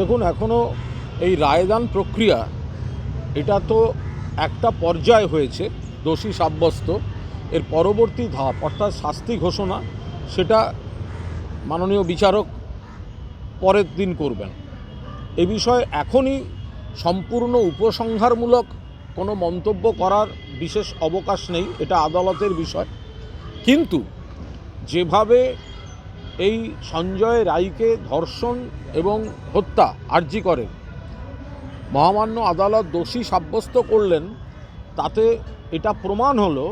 দেখুন এখনও এই রায়দান প্রক্রিয়া, এটা তো একটা পর্যায় হয়েছে, দোষী সাব্যস্ত। এর পরবর্তী ধাপ, অর্থাৎ শাস্তি ঘোষণা, সেটা মাননীয় বিচারক পরের দিন করবেন। এ বিষয়ে এখনই সম্পূর্ণ উপসংহারমূলক কোনো মন্তব্য করার বিশেষ অবকাশ নেই, এটা আদালতের বিষয়। কিন্তু যেভাবে এই সঞ্জয় রায়কে ধর্ষণ এবং হত্যা আর্জি করে। মহামান্য আদালত দোষী সাব্যস্ত করলেন, তাতে এটা প্রমাণ হলো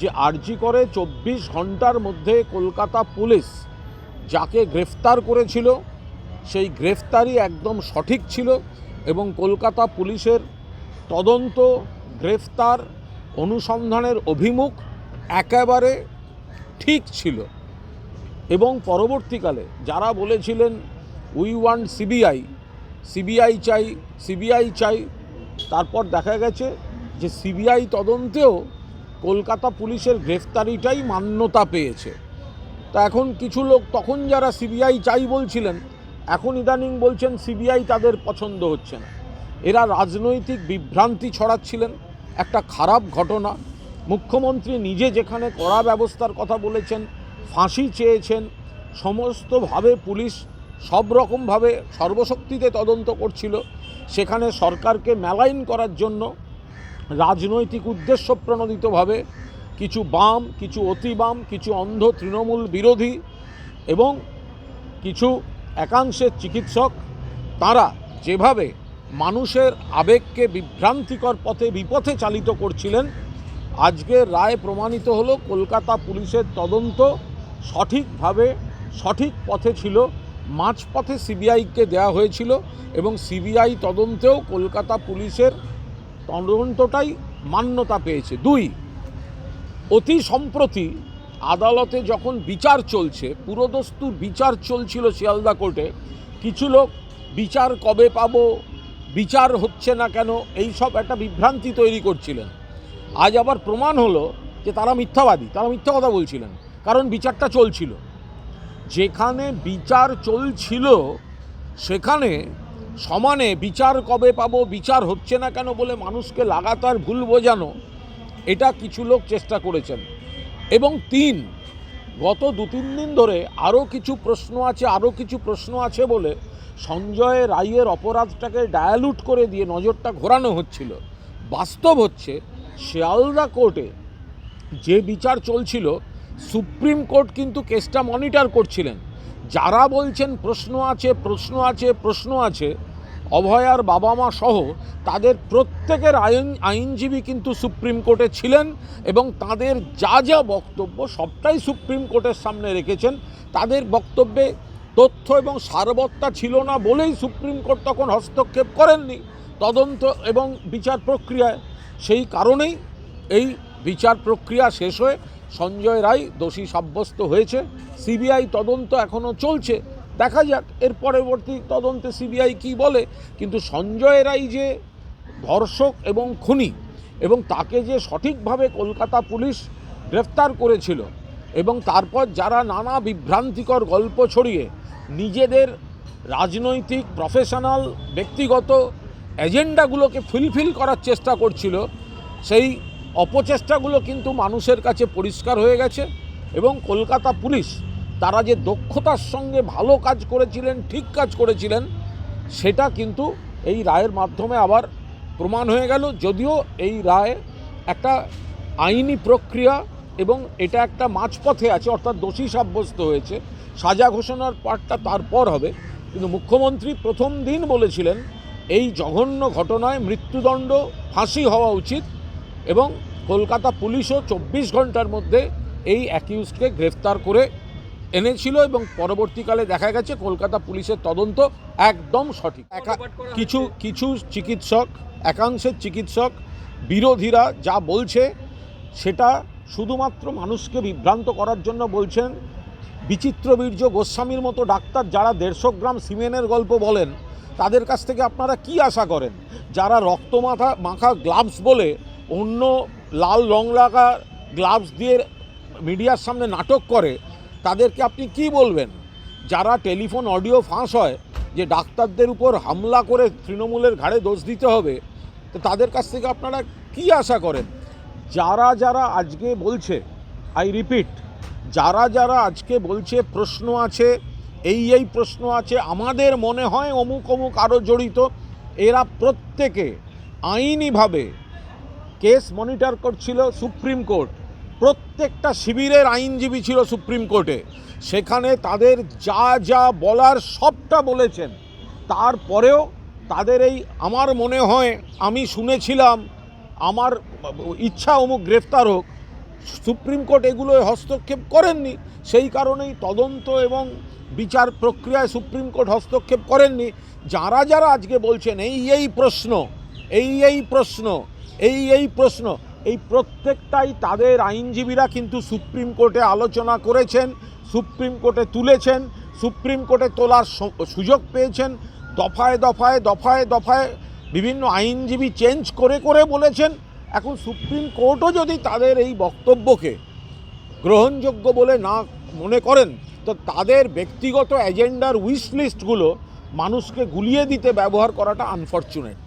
যে আর্জি করে চব্বিশ ঘণ্টার মধ্যে কলকাতা পুলিশ যাকে গ্রেফতার করেছিল, সেই গ্রেফতারি একদম সঠিক ছিল এবং কলকাতা পুলিশের তদন্ত, গ্রেফতার, অনুসন্ধানের অভিমুখ একেবারে ঠিক ছিল। এবং পরবর্তীকালে যারা বলেছিলেন উই ওয়ান্ট সিবিআই সিবিআই চাই সিবিআই চাই। তারপর দেখা গেছে যে সিবিআই তদন্তেও কলকাতা পুলিশের গ্রেফতারিটাই মান্যতা পেয়েছে। তা এখন কিছু লোক তখন যারা সিবিআই চাই বলছিলেন, এখন ইদানিং বলছেন সিবিআই তাদের পছন্দ হচ্ছে না। এরা রাজনৈতিক বিভ্রান্তি ছড়াচ্ছিলেন, একটা খারাপ ঘটনা। মুখ্যমন্ত্রী নিজে যেখানে কড়া ব্যবস্থার কথা বলেছেন ফাঁসি চেয়েছেন। সমস্তভাবে পুলিশ সব রকমভাবে সর্বশক্তিতে তদন্ত করছিল। সেখানে সরকারকে মেলাইন করার জন্য রাজনৈতিক উদ্দেশ্য প্রণোদিতভাবে কিছু বাম, কিছু অতি বাম কিছু অন্ধ তৃণমূল বিরোধী এবং কিছু একাংশের চিকিৎসক, তারা যেভাবে মানুষের আবেগকে বিভ্রান্তিকর পথে, বিপথে চালিত করছিলেন, আজকের রায় প্রমাণিত হলো। কলকাতা পুলিশের তদন্ত সঠিকভাবে সঠিক পথে ছিল। মাঝপথে সিবিআইকে দেওয়া হয়েছিল এবং সিবিআই তদন্তেও কলকাতা পুলিশের তদন্তটাই মান্যতা পেয়েছে। দুই, অতি সম্প্রতি আদালতে যখন বিচার চলছে, পুরোদস্তুর বিচার চলছিল শিয়ালদা কোর্টে, কিছু লোক, বিচার কবে পাব? বিচার হচ্ছে না কেন? এই সব একটা বিভ্রান্তি তৈরি করছিলেন। আজ আবার প্রমাণ হলো যে তারা মিথ্যাবাদী, তারা মিথ্যা কথা বলছিলেন। কারণ বিচারটা চলছিল। যেখানে বিচার চলছিল, সেখানে সমানে বিচার কবে পাবো, বিচার হচ্ছে না কেন বলে মানুষকে লাগাতার ভুল বোঝানো, এটা কিছু লোক চেষ্টা করেছেন। এবং তিন, গত দু তিন দিন ধরে আরও কিছু প্রশ্ন আছে, আরও কিছু প্রশ্ন আছে বলে সঞ্জয় রায়ের অপরাধটাকে ডায়ালুট করে দিয়ে নজরটা ঘোরানো হচ্ছিল। বাস্তব হচ্ছে, শিয়ালদা কোর্টে যে বিচার চলছিল সুপ্রিম কোর্ট কিন্তু কেসটা মনিটর করছিলেন। যারা বলছেন প্রশ্ন আছে প্রশ্ন আছে প্রশ্ন আছে অভয়ার বাবা মা সহ তাদের প্রত্যেকের আইন, আইনজীবী কিন্তু সুপ্রিম কোর্টে ছিলেন এবং তাদের যা যা বক্তব্য সবটাই সুপ্রিম কোর্টের সামনে রেখেছেন। তাদের বক্তব্যে তথ্য এবং সারবত্তা ছিল না বলেই সুপ্রিম কোর্ট তখন হস্তক্ষেপ করেননি তদন্ত এবং বিচার প্রক্রিয়ায়। সেই কারণেই এই বিচার প্রক্রিয়া শেষ হয়ে সঞ্জয় রায় দোষী সাব্যস্ত হয়েছে। সিবিআই তদন্ত এখনও চলছে। দেখা যাক এর পরবর্তী তদন্তে সিবিআই কি বলে। কিন্তু সঞ্জয় রায় যে ধর্ষক এবং খুনি এবং তাকে যে সঠিকভাবে কলকাতা পুলিশ গ্রেফতার করেছিল এবং তারপর যারা নানা বিভ্রান্তিকর গল্প ছড়িয়ে নিজেদের রাজনৈতিক প্রফেশনাল ব্যক্তিগত এজেন্ডাগুলোকে ফুলফিল করার চেষ্টা করছিল, সেই অপচেষ্টাগুলো কিন্তু মানুষের কাছে পরিষ্কার হয়ে গেছে এবং কলকাতা পুলিশ তারা যে দক্ষতার সঙ্গে ভালো কাজ করেছিলেন, ঠিক কাজ করেছিলেন, সেটা কিন্তু এই রায়ের মাধ্যমে আবার প্রমাণ হয়ে গেল। যদিও এই রায় একটা আইনি প্রক্রিয়া এবং এটা একটা মাঝপথে আছে, অর্থাৎ দোষী সাব্যস্ত হয়েছে। সাজা ঘোষণার পার্টটা তারপর হবে। কিন্তু মুখ্যমন্ত্রী প্রথম দিন বলেছিলেন, এই জঘন্য ঘটনায় মৃত্যুদণ্ড ফাঁসি হওয়া উচিত। এবং কলকাতা পুলিশও চব্বিশ ঘণ্টার মধ্যে এই অ্যাকিউজকে গ্রেফতার করে এনেছিল এবং পরবর্তীকালে দেখা গেছে কলকাতা পুলিশের তদন্ত একদম সঠিক। কিছু কিছু চিকিৎসক একাংশের চিকিৎসক বিরোধীরা যা বলছে সেটা শুধুমাত্র মানুষকে বিভ্রান্ত করার জন্য বলছেন। বিচিত্র বীর্য গোস্বামীর মতো ডাক্তার যারা দেড়শো গ্রাম সিমেনের গল্প বলেন তাদের কাছ থেকে আপনারা কি আশা করেন? যারা রক্ত মাথা মাখা গ্লাভস বলে অন্য লাল রং লাগা গ্লাভস দিয়ে মিডিয়ার সামনে নাটক করে, তাদেরকে আপনি কি বলবেন? যারা টেলিফোন অডিও ফাঁস হয়, যে ডাক্তারদের উপর হামলা করে তৃণমূলের ঘাড়ে দোষ দিতে হবে, তো তাদের কাছ থেকে আপনারা কি আশা করেন? যারা যারা আজকে বলছে আই রিপিট যারা যারা আজকে বলছে প্রশ্ন আছে, এই এই প্রশ্ন আছে, আমাদের মনে হয় অমুক অমুক আরও জড়িত, এরা প্রত্যেকে আইনিভাবে কেস মনিটর করছিল সুপ্রিম কোর্ট। প্রত্যেকটা শিবিরের আইনজীবী ছিল সুপ্রিম কোর্টে। সেখানে তাদের যা যা বলার সবটা বলেছেন। তারপরেও তাদের এই আমার মনে হয়, আমি শুনেছিলাম, আমার ইচ্ছা অমুক গ্রেফতার হোক। সুপ্রিম কোর্ট এগুলোয় হস্তক্ষেপ করেননি। সেই কারণেই তদন্ত এবং বিচার প্রক্রিয়ায় সুপ্রিম কোর্ট হস্তক্ষেপ করেননি। যারা যারা আজকে বলছেন, এই এই প্রশ্ন, এই এই প্রশ্ন এই এই প্রশ্ন। এই প্রত্যেকটাই তাদের আইনজীবীরা কিন্তু সুপ্রিম কোর্টে আলোচনা করেছেন, সুপ্রিম কোর্টে তুলেছেন, সুপ্রিম কোর্টে তোলার সুযোগ পেয়েছেন, দফায় দফায় দফায় দফায় বিভিন্ন আইনজীবী চেঞ্জ করে করে বলেছেন। এখন সুপ্রিম কোর্টও যদি তাদের এই বক্তব্যকে গ্রহণযোগ্য বলে না মনে করেন, তো তাদের ব্যক্তিগত এজেন্ডার উইশ লিস্টগুলো মানুষকে গুলিয়ে দিতে ব্যবহার করাটা আনফর্চুনেট।